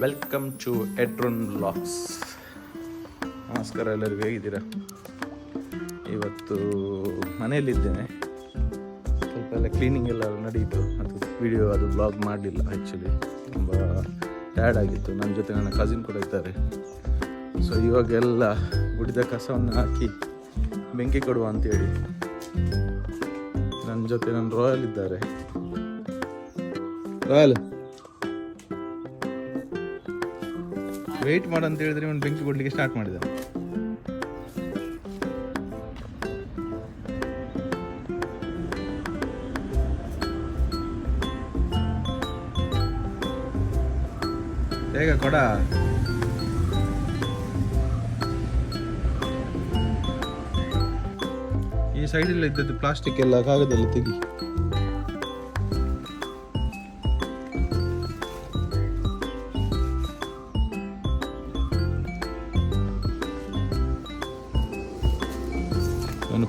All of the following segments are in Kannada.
ವೆಲ್ಕಮ್ ಟು ಎಟ್ರೋನ್ ಬ್ಲಾಗ್ಸ್ ನಮಸ್ಕಾರ ಎಲ್ಲರಿಗೂ ಹೇಗಿದ್ದೀರಾ? ಇವತ್ತು ಮನೆಯಲ್ಲಿದ್ದೇನೆ. ಸ್ವಲ್ಪ ಎಲ್ಲ ಕ್ಲೀನಿಂಗ್ ಎಲ್ಲ ನಡೀತು. ಅದು ವಿಡಿಯೋ ಅದು ಬ್ಲಾಗ್ ಮಾಡಲಿಲ್ಲ ಆ್ಯಕ್ಚುಲಿ ತುಂಬ ಟ್ಯಾಡ್ ಆಗಿತ್ತು. ನನ್ನ ಜೊತೆ ನನ್ನ ಕಸಿನ್ ಕೂಡ ಇದ್ದಾರೆ. ಸೊ ಇವಾಗೆಲ್ಲ ಗುಡಿದ ಕಸವನ್ನು ಹಾಕಿ ಬೆಂಕಿ ಕೊಡುವ ಅಂತೇಳಿ ನನ್ನ ಜೊತೆ ನನ್ನ ರಾಯಲ್ ಇದ್ದಾರೆ. ರಾಯಲ್ ವೆಯ್ಟ್ ಮಾಡು ಅಂತ ಹೇಳಿದ್ರೆ ಇವನು ಬೆಂಕಿ ಕೊಡ್ಲಿಕ್ಕೆ ಸ್ಟಾರ್ಟ್ ಮಾಡಿದ. ಬೇಗ ಕೊಡ? ಈ ಸೈಡಲ್ಲಿ ಇದ್ದದ್ದು ಪ್ಲಾಸ್ಟಿಕ್ ಎಲ್ಲ ಕಾಗದೆಲ್ಲ ತೆಗಿ.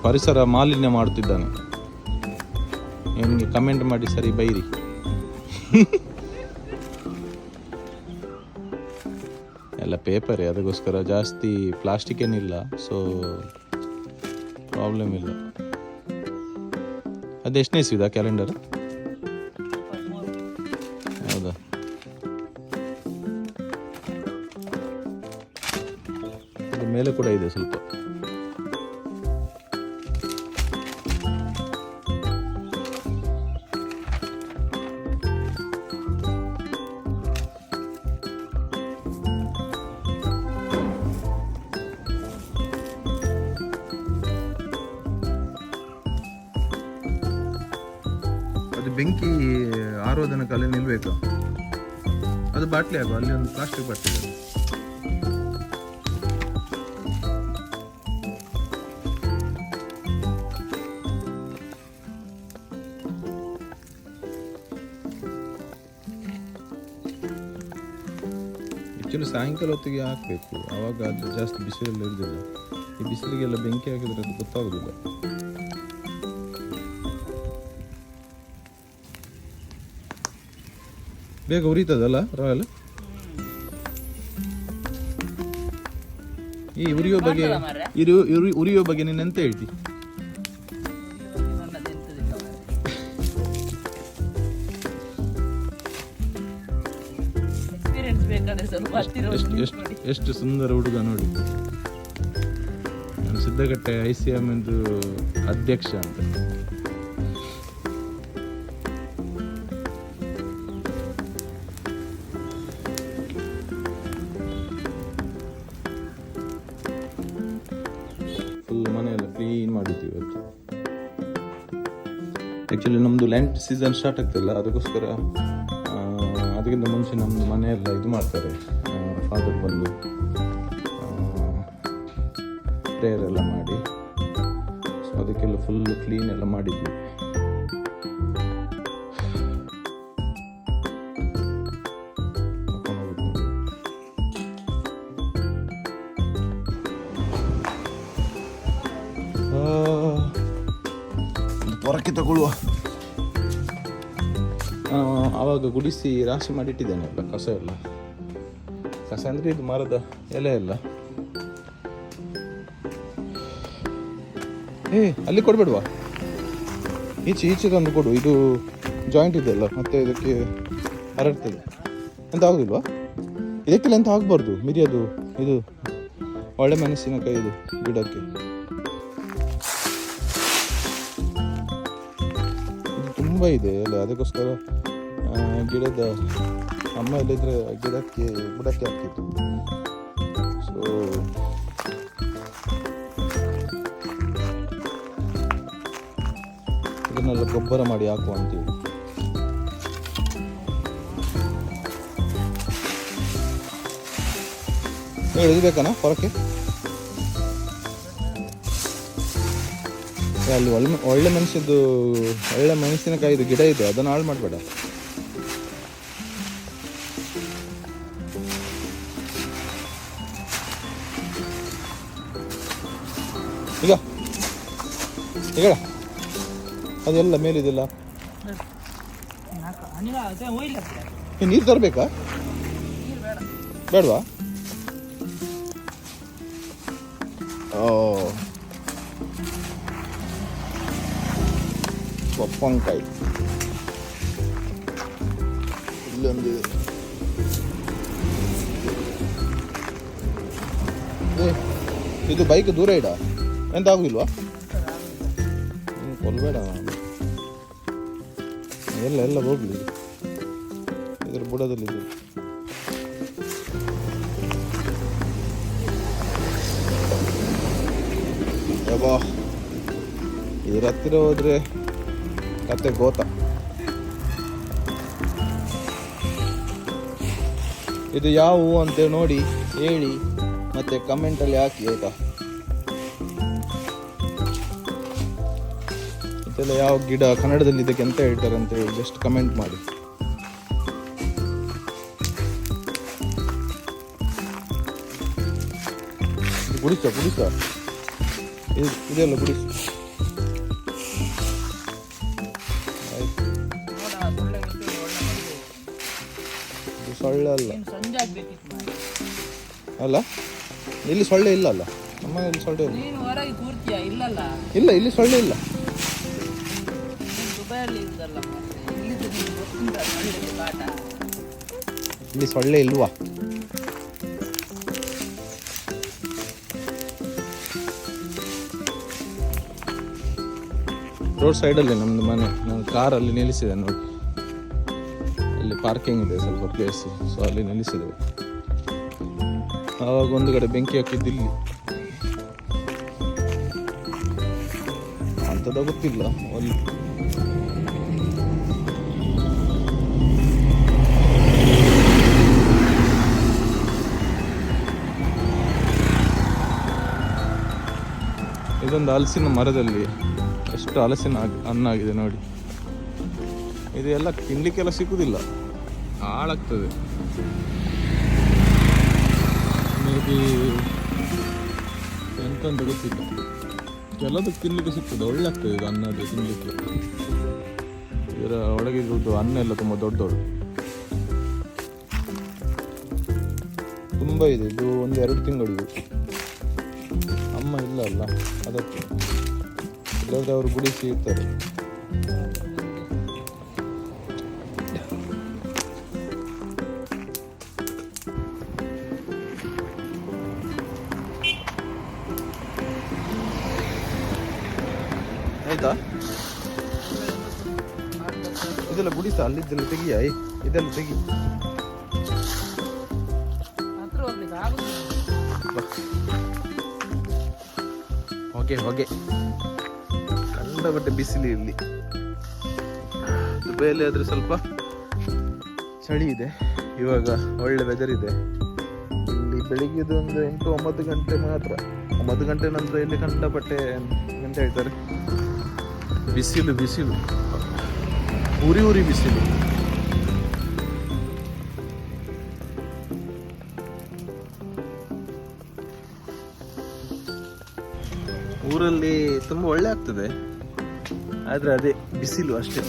ಪರಿಸರ ಮಾಲಿನ್ಯ ಮಾಡುತ್ತಿದ್ದಾನೆ. ನಿಮಗೆ ಕಮೆಂಟ್ ಮಾಡಿ ಸರಿ ಬೈರಿ. ಎಲ್ಲ ಪೇಪರೇ ಅದಕ್ಕೋಸ್ಕರ ಜಾಸ್ತಿ ಪ್ಲಾಸ್ಟಿಕ್ ಏನಿಲ್ಲ ಸೊ ಪ್ರಾಬ್ಲಮ್ ಇಲ್ಲ. ಅದು ಎಷ್ಟನೇ ಇಸ್ವಿದಾ ಕ್ಯಾಲೆಂಡರ್ ಹೌದಾ? ಮೇಲೆ ಕೂಡ ಇದೆ ಸ್ವಲ್ಪ. ಬೆಂಕಿ ಆರೋದನ ಅಲ್ಲಿ ನಿಲ್ಬೇಕು. ಅದು ಬಾಟ್ಲಿ ಆಗುವ ಅಲ್ಲಿ ಒಂದು ಪ್ಲಾಸ್ಟಿಕ್ ಬಾಟ್ಲಿ ಆ್ಯಕ್ಚುಲಿ ಸಾಯಂಕಾಲ ಹೊತ್ತಿಗೆ ಹಾಕಬೇಕು. ಆವಾಗ ಅದು ಜಾಸ್ತಿ ಬಿಸಿಲಲ್ಲಿ ಇರೋದಿಲ್ಲ. ಈ ಬಿಸಿಲಿಗೆಲ್ಲ ಬೆಂಕಿ ಹಾಕಿದ್ರೆ ಅದು ಗೊತ್ತಾಗೋದಿಲ್ಲ. ಬೇಗ ಉರಿತದಲ್ಲ ರಾಯಲ್? ಈ ಉರಿಯೋ ಬಗ್ಗೆ ಇರು ಉರಿಯೋ ಬಗ್ಗೆ ನೀನು ಎಂತ ಹೇಳ್ತಿ? ಎಷ್ಟು ಸುಂದರ ಹುಡುಗ ನೋಡಿ. Siddhagatte Siddagatte I C M ಎಂದು ಅಧ್ಯಕ್ಷ ಅಂತ. ಲ್ಯಾಂಡ್ ಸೀಸನ್ ಸ್ಟಾರ್ಟ್ ಆಗ್ತಿಲ್ಲ. ಅದಕ್ಕೋಸ್ಕರ ಅದಕ್ಕಿಂತ ಮುಂಚೆ ನಮ್ಮ ಮನೆಯೆಲ್ಲ ಇದು ಮಾಡ್ತಾರೆ. ಫಾದರ್ ಬಂದು ಪ್ರೇಯರ್ ಎಲ್ಲ ಮಾಡಿ. ಸೊ ಅದಕ್ಕೆಲ್ಲ ಫುಲ್ ಕ್ಲೀನ್ ಎಲ್ಲ ಮಾಡಿದ್ವಿ. ಹೊರಕ್ಕೆ ತಗೊಳ್ಳುವ. ಆವಾಗ ಗುಡಿಸಿ ರಾಶಿ ಮಾಡಿಟ್ಟಿದ್ದೇನೆ ಎಲ್ಲ ಕಸ ಎಲ್ಲ. ಕಸ ಅಂದರೆ ಇದು ಮರದ ಎಲೆ ಎಲ್ಲ. ಏ, ಅಲ್ಲಿ ಕೊಡ್ಬೇಡ್ವಾ? ಈಚೆ ಈಚೆ ತಂದು ಕೊಡು. ಇದು ಜಾಯಿಂಟ್ ಇದೆಯಲ್ಲ ಮತ್ತೆ ಇದಕ್ಕೆ ಹರಡ್ತದೆ. ಎಂತ ಆಗುದಿಲ್ವಾ? ಇದಕ್ಕೆಲ್ಲ ಎಂತ ಆಗಬಾರ್ದು? ಮಿರಿಯೋದು ಇದು. ಒಳ್ಳೆ ಮೆಣಸಿನಕಾಯಿ ಇದು, ಗಿಡಕ್ಕೆ. ಇದು ತುಂಬ ಇದೆ ಅಲ್ಲ ಅದಕ್ಕೋಸ್ಕರ ಗಿಡದ ಅಮ್ಮ ಎಲ್ಲಿದ್ರೆ ಗಿಡಕ್ಕೆ ಬುಡಕ್ಕೆ ಹಾಕಿತ್ತು ಸೊ ಇದನ್ನೆಲ್ಲ ಗೊಬ್ಬರ ಮಾಡಿ ಹಾಕುವ ಹೇಳಿ, ಇದು ಬೇಕನಾ ಹೊರಕ್ಕೆ ಅಲ್ಲಿ ಒಳ್ಳೆ ಒಳ್ಳೆ ಮೆಣಸಿದ್ದು ಒಳ್ಳೆ ಮೆಣಸಿನಕಾಯಿದು ಗಿಡ ಇದೆ, ಅದನ್ನು ಹಾಳು ಮಾಡಬೇಡ. ಈಗ. ಈಗ. ಅದೆಲ್ಲ ಮೇಲಿದೆಲ್ಲ. ನೀರು ತರಬೇಕಾ? ಬೇಡವಾ? ಓ. ಪಪ್ಪಂಕಾಯಿ ಇಲ್ಲೊಂದು. ಇದು ಬೈಕ್ ದೂರ ಇಡ? ಎಂತ ಆಗುದಿಲ್ವಾ ಕೊಲ್ಬೇಡ ಎಲ್ಲ ಎಲ್ಲ ಹೋಗ್ಲಿ. ಇದರ ಬುಡದಲ್ಲಿ ಇದೆ ಯಬ್ಬಾ ಇದ್ರ ಹತ್ತಿರ ಹೋದ್ರೆ ಕತೆ ಗೋತ. ಇದು ಯಾವುವು ಅಂತ ನೋಡಿ, ಹೇಳಿ, ಮತ್ತೆ ಕಮೆಂಟಲ್ಲಿ ಹಾಕಿ, ಆಯ್ತಾ? ಇದೆಲ್ಲ ಯಾವ ಗಿಡ ಕನ್ನಡದಲ್ಲಿ ಇದಕ್ಕೆ ಎಂತ ಹೇಳ್ತಾರೆ ಅಂತ ಹೇಳಿ ಜಸ್ಟ್ ಕಮೆಂಟ್ ಮಾಡಿ. ಗುಡಿಸ ಗುಡಿಸ ಇದು ಇದೆಲ್ಲ ಗುಡಿಸ ಸೊಳ್ಳೆ ಅಲ್ಲ. ಅಲ್ಲ? ಇಲ್ಲಿ ಸೊಳ್ಳೆ ಇಲ್ಲ ಅಲ್ಲ? ನಮ್ಮ ಇಲ್ಲಿ ಸೊಳ್ಳೆ ಇಲ್ಲ. ಇಲ್ಲ ಇಲ್ಲಿ ಸೊಳ್ಳೆ ಇಲ್ಲ. ಇಲ್ಲಿ ಸೊಳ್ಳೆ ಇಲ್ವಾ? ರೋಡ್ ಸೈಡಲ್ಲಿ ನಮ್ಮದು ಮನೆ. ನಾನು ಕಾರಲ್ಲಿ ನಿಲ್ಲಿಸಿದೆ ನೋಡಿ. ಅಲ್ಲಿ ಪಾರ್ಕಿಂಗ್ ಇದೆ ಸ್ವಲ್ಪ ಪ್ಲೇಸ್ ಸೊ ಅಲ್ಲಿ ನಿಲ್ಲಿಸಿದೆ ಆವಾಗ ಒಂದು ಕಡೆ ಬೆಂಕಿ ಹಾಕಿದ್ದು ಇಲ್ಲಿ. ಅಂಥದ್ದು ಗೊತ್ತಿಲ್ಲ. ಅಲ್ಲಿ ಇದೊಂದು ಹಲಸಿನ ಮರದಲ್ಲಿ ಎಷ್ಟು ಹಲಸಿನ ಹಣ್ಣಾಗಿದೆ ನೋಡಿ. ಇದು ಎಲ್ಲ ತಿನ್ಲಿಕ್ಕೆಲ್ಲ ಸಿಕ್ಕುದಿಲ್ಲ. ಹಾಳಾಗ್ತದೆ. ಮೇ ಬಿ ಎಂತಂತ ಗೊತ್ತಿಲ್ಲ. ಕೆಲದಕ್ಕೆ ತಿನ್ಲಿಕ್ಕೆ ಸಿಗ್ತದೆ ಒಳ್ಳೆ ಆಗ್ತದೆ ಇದು ಅನ್ನ ಅದು ತಿನ್ಲಿಕ್ಕೆ. ಇದರ ಒಳಗಿರುವುದು ಅನ್ನ ಎಲ್ಲ ತುಂಬ ದೊಡ್ಡ ದೊಡ್ಡ. ತುಂಬ ಇದೆ, ಇದು ಒಂದು ಎರಡು ತಿಂಗಳು ಅಮ್ಮ ಇಲ್ಲ ಅಲ್ಲ ಅದಕ್ಕೆ ಇಲ್ಲಾದ್ರೆ ಅವರು ಗುಡಿಸಿ ಇರ್ತಾರೆ ಆಯ್ತಾ ಇದೆಲ್ಲ ಗುಡಿಸ ಅಲ್ಲಿದ್ದೆಲ್ಲ ತೆಗಿಯ ಏ, ಇದೆಲ್ಲ ತೆಗಿ ಹೊಗೆ ಹೊಗೆ. ಕಂಡಪಟ್ಟೆ ಬಿಸಿಲು ಇಲ್ಲಿ. ದುಬೈಯಲ್ಲಿ ಆದ್ರೆ ಸ್ವಲ್ಪ ಚಳಿ ಇದೆ. ಇವಾಗ ಒಳ್ಳೆ ವೆದರ್ ಇದೆ. ಇಲ್ಲಿ ಬೆಳಿಗ್ಗೆದು ಒಂದು ಎಂಟು ಒಂಬತ್ತು ಗಂಟೆ ಮಾತ್ರ. ಒಂಬತ್ತು ಗಂಟೆ ನಂತರ ಇಲ್ಲಿ ಕಂಡಪಟ್ಟೆ ಅಂತ ಹೇಳ್ತಾರೆ? ಬಿಸಿಲು ಬಿಸಿಲು. ಉರಿ ಉರಿ ಬಿಸಿಲು. ಊರಲ್ಲಿ ತುಂಬ ಒಳ್ಳೆ ಆಗ್ತದೆ. ಆದರೆ ಅದೇ ಬಿಸಿಲು ಅಷ್ಟೇ.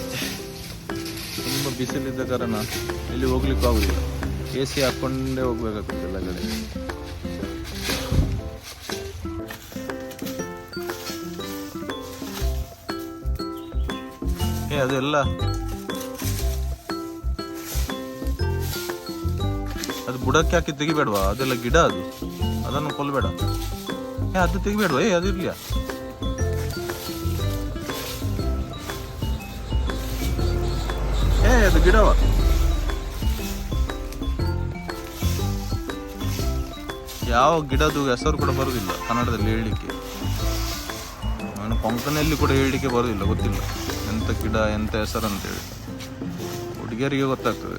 ತುಂಬ ಬಿಸಿಲಿದ್ದ ಕಾರಣ ಇಲ್ಲಿ ಹೋಗ್ಲಿಕ್ಕೂ ಆಗುದಿಲ್ಲ. ಎ ಸಿ ಹಾಕ್ಕೊಂಡೇ ಹೋಗ್ಬೇಕಾಗ್ತದೆ ಎಲ್ಲ ಕಡೆ. ಏ, ಅದೆಲ್ಲ? ಅದು ಬುಡಕ್ಕೆ ಹಾಕಿ ತೆಗಿಬೇಡವಾ? ಅದೆಲ್ಲ ಗಿಡ ಅದು. ಅದನ್ನು ಕೊಲ್ಬೇಡ. ಏ ಅದು ತೆಗಿಬೇಡುವ ಏ, ಅದು ಇರ್ಲಿಯಾ ಏ, ಅದು ಗಿಡವ ಯಾವ ಗಿಡದು ಹೆಸರು ಕೂಡ ಬರುವುದಿಲ್ಲ ಕನ್ನಡದಲ್ಲಿ ಹೇಳಲಿಕ್ಕೆ ನಾನು ಕೊಂಕಣಿಯಲ್ಲಿ ಕೂಡ ಹೇಳಲಿಕ್ಕೆ ಬರುವುದಿಲ್ಲ ಗೊತ್ತಿಲ್ಲ. ಎಂತ ಗಿಡ, ಎಂತ ಹೆಸರು ಅಂತೇಳಿ ಹುಡುಗಿಯರಿಗೆ ಗೊತ್ತಾಗ್ತದೆ.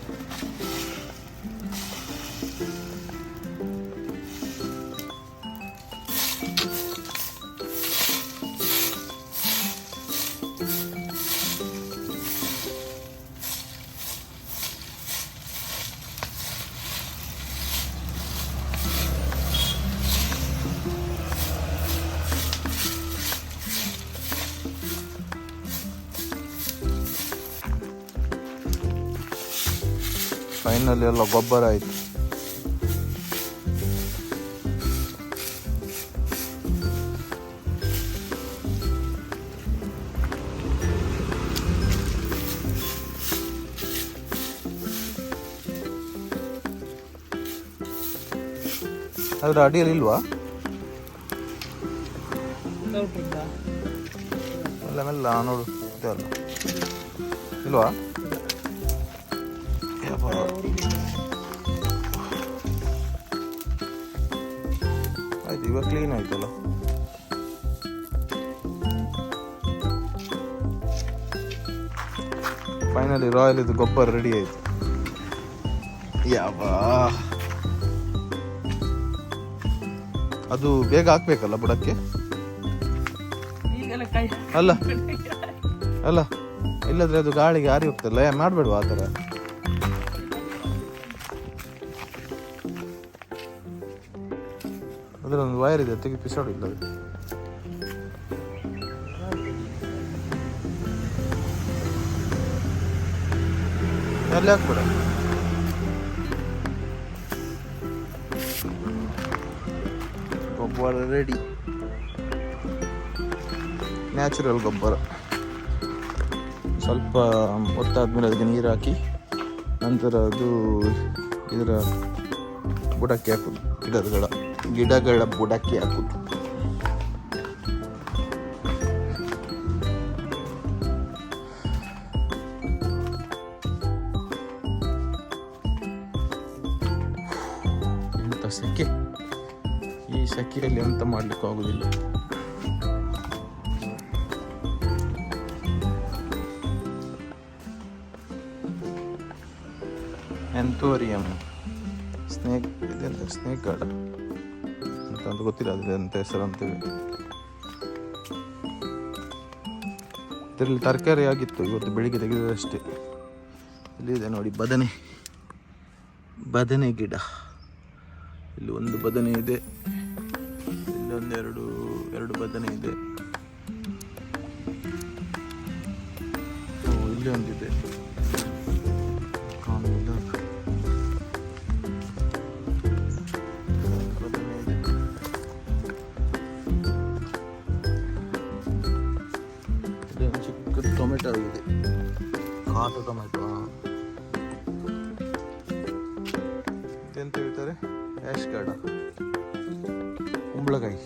ಫೈನಲ್ ಎಲ್ಲ ಗೊಬ್ಬರ ಆಯಿತು. ಅದರ ಅಡಿಯಲ್ಲಿ ಇಲ್ವಾ? ಮೆಲ್ಲ ಮೆಲ್ಲ ನೋಡು ಇಲ್ವಾ? ಆಯ್ತು ಇವಾಗ ಕ್ಲೀನ್ ಆಯ್ತಲ್ಲ? ಫೈನಲಿ ರಾಯಲ್ ಇದು ಗೊಬ್ಬರ ರೆಡಿ ಆಯ್ತು. ಯಾವ ಅದು ಬೇಗ ಹಾಕ್ಬೇಕಲ್ಲ ಬುಡಕ್ಕೆ? ಅಲ್ಲ ಅಲ್ಲ ಇಲ್ಲದ್ರೆ ಅದು ಗಾಳಿಗೆ ಹಾರಿ ಹೋಗ್ತಲ್ಲ ಮಾಡ್ಬೇಡ್ವಾ ಆ ಥರ? ಅದ್ರ ಒಂದು ವೈರ್ ಇದೆ ತೆಗಿ ಪಿಸೋಡ್ ಇಲ್ಲ ಅಲ್ಲಿ ಹಾಕ್ಬೇಡ. ಗೊಬ್ಬರ ರೆಡಿ ನ್ಯಾಚುರಲ್ ಗೊಬ್ಬರ. ಸ್ವಲ್ಪ ಹೊತ್ತಾದ್ಮೇಲೆ ಅದಕ್ಕೆ ನೀರು ಹಾಕಿ, ನಂತರ ಅದು ಇದರ ಬುಡಕ್ಕೆ ಹಾಕೋದು ಗಿಡಗಳ ಗಿಡಗಳ ಬುಡಕ್ಕೆ ಹಾಕುದು. ಎಂತ ಸೆಕೆ? ಈ ಸೆಕೆಯಲ್ಲಿ ಎಂತ ಮಾಡ್ಲಿಕ್ಕೆ ಆಗುದಿಲ್ಲ. ಎಂತೋರಿಯಂ ಸ್ನೇಕ್ ಇದೆ ಸ್ನೇಕ್ ಗಾರ್ಡ ಅಂತ ಗೊತ್ತಿಲ್ಲ, ಅದ್ರ ಅಂತ ಹೆಸರು ಅಂತೇಳಿ. ಇದರಲ್ಲಿ ತರಕಾರಿ ಆಗಿತ್ತು, ಇವತ್ತು ಬೆಳಿಗ್ಗೆ ತೆಗೆದಷ್ಟೇ ಇಲ್ಲಿದೆ ನೋಡಿ, ಬದನೆ. ಬದನೆ ಗಿಡ. ಇಲ್ಲಿ ಒಂದು ಬದನೆ ಇದೆ ಇಲ್ಲೊಂದೆರಡು ಎರಡು ಬದನೆ ಇದೆ. ಇಲ್ಲಿ ಒಂದಿದೆ. ಟೊಮೆಟೊ ಆಗಿದೆ. ಕಾಟು ಟೊಮೆಟೊ. ಎಂತ ಹೇಳ್ತಾರೆ? ಆ್ಯಶ್ ಗಾರ್ಡ ಕುಂಬಳಕಾಯಿ.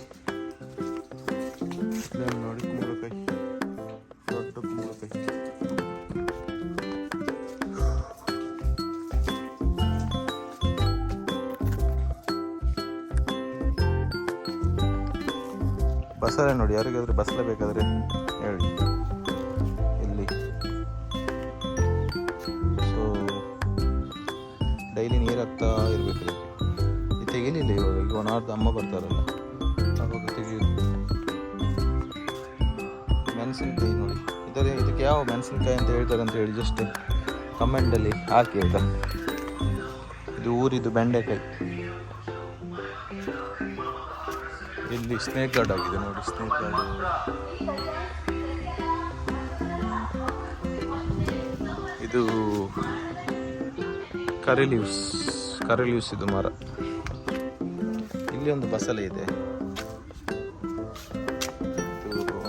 ನೋಡಿ ಕುಂಬಳಕಾಯಿ. ದೊಡ್ಡ ಕುಂಬಳಕಾಯಿ. ಬಸಳೆ ನೋಡಿ, ಯಾರಿಗಾದರೂ ಬಸಳೆ ಬೇಕಾದ್ರೆ ಹೇಳಿ. ಹಾಕ್ತಾ ಇರಬೇಕು ಇದು ತೆಗಿಲಿಲ್ಲ ಇವಾಗ, ಈಗ ಅಮ್ಮ ಬರ್ತಾರಲ್ಲ. ಅವಾಗ ತೆಗಿಯೋದು. ಮೆಣಸಿನ್ಕಾಯಿ ನೋಡಿ. ಇದರ ಇದಕ್ಕೆ ಯಾವ ಮೆಣಸಿನ್ಕಾಯಿ ಅಂತ ಹೇಳ್ತಾರೆ ಅಂತ ಹೇಳಿ ಜಸ್ಟ್ ಕಮೆಂಟಲ್ಲಿ ಹಾಕಿ ಅಂತ ಇದು ಊರಿದು ಬೆಂಡೆಕಾಯಿ. ಇಲ್ಲಿ ಸ್ನೇಕ್ ಗಾರ್ಡ್ ಆಗಿದೆ ನೋಡಿ ಸ್ನೇಕ್ ಗಾರ್ಡ್ ಇದು ಕರಿ ಲೀವ್ಸ್ ಕರಿ ಲೀವ್ಸ್ ಇದು ಮರ. ಇಲ್ಲಿ ಒಂದು ಬಸಳೆ ಇದೆ.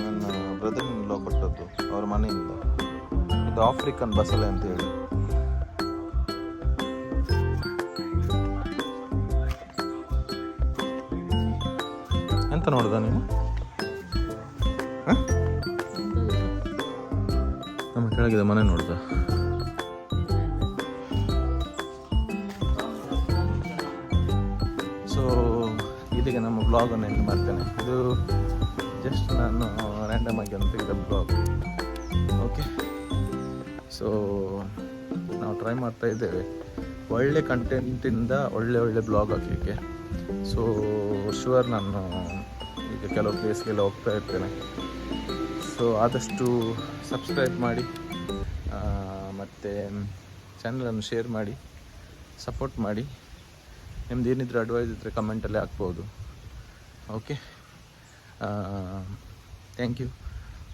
ನನ್ನ ಬ್ರದರ್ ಲೋ ಕೊಟ್ಟದ್ದು, ಅವ್ರ ಮನೆಯಿಂದ. ಇದು ಆಫ್ರಿಕನ್ ಬಸಳೆ ಅಂತ ಹೇಳಿ. ಎಂತ ನೋಡುದ ಹ? ನಮ್ಮ ಕೆಳಗಿದ ಮನೆ ನೋಡ್ದ. ಬ್ಲಾಗನ್ನು ಎಂಡ್ ಮಾಡ್ತೇನೆ. ಇದು ಜಸ್ಟ್ ನಾನು ರ್ಯಾಂಡಮ್ ಆಗಿ ಒಂದು ತೆಗೆದ ಬ್ಲಾಗ್ ಓಕೆ ಸೊ ನಾವು ಟ್ರೈ ಮಾಡ್ತಾ ಇದ್ದೇವೆ. ಒಳ್ಳೆ ಕಂಟೆಂಟಿಂದ ಒಳ್ಳೆ ಒಳ್ಳೆ ಬ್ಲಾಗ್ ಹಾಕಲಿಕ್ಕೆ. ಸೊ ಶುವರ್ ನಾನು ಈಗ ಕೆಲವು ಪ್ಲೇಸ್ಗೆಲ್ಲ ಹೋಗ್ತಾ ಇರ್ತೇನೆ. ಸೊ ಆದಷ್ಟು ಸಬ್ಸ್ಕ್ರೈಬ್ ಮಾಡಿ ಮತ್ತು ಚಾನಲನ್ನು ಶೇರ್ ಮಾಡಿ ಸಪೋರ್ಟ್ ಮಾಡಿ. ನಿಮ್ದು ಏನಿದ್ರು ಅಡ್ವೈಸ್ ಇದ್ದರೆ ಕಮೆಂಟಲ್ಲೇ ಹಾಕ್ಬೋದು. ಓಕೆ ಥ್ಯಾಂಕ್ ಯು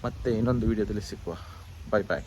ಮತ್ತೆ ಇನ್ನೊಂದು ವೀಡಿಯೋದಲ್ಲಿ ಸಿಕ್ಕುವ. ಬಾಯ್ ಬಾಯ್